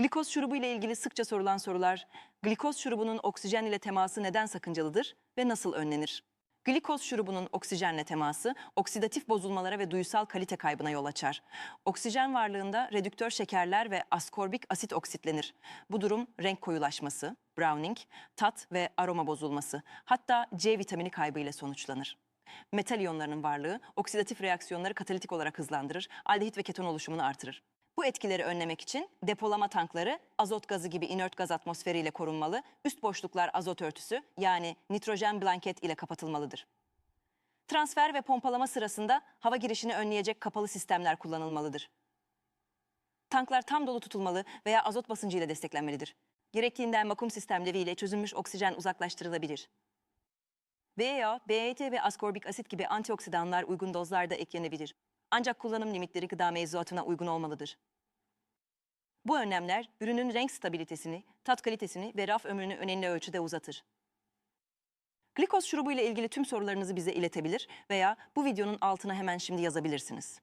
Glikoz şurubu ile ilgili sıkça sorulan sorular, glikoz şurubunun oksijen ile teması neden sakıncalıdır ve nasıl önlenir? Glikoz şurubunun oksijenle teması oksidatif bozulmalara ve duyusal kalite kaybına yol açar. Oksijen varlığında redüktör şekerler ve askorbik asit oksitlenir. Bu durum renk koyulaşması, browning, tat ve aroma bozulması, hatta C vitamini kaybı ile sonuçlanır. Metal iyonlarının varlığı oksidatif reaksiyonları katalitik olarak hızlandırır, aldehit ve keton oluşumunu artırır. Bu etkileri önlemek için depolama tankları azot gazı gibi inert gaz atmosferiyle korunmalı, üst boşluklar azot örtüsü yani nitrojen blanket ile kapatılmalıdır. Transfer ve pompalama sırasında hava girişini önleyecek kapalı sistemler kullanılmalıdır. Tanklar tam dolu tutulmalı veya azot basıncı ile desteklenmelidir. Gerektiğinden vakum sistemleriyle çözülmüş oksijen uzaklaştırılabilir. BA, BET ve askorbik asit gibi antioksidanlar uygun dozlarda eklenebilir. Ancak kullanım limitleri gıda mevzuatına uygun olmalıdır. Bu önlemler ürünün renk stabilitesini, tat kalitesini ve raf ömrünü önemli ölçüde uzatır. Glikoz şurubu ile ilgili tüm sorularınızı bize iletebilir veya bu videonun altına hemen şimdi yazabilirsiniz.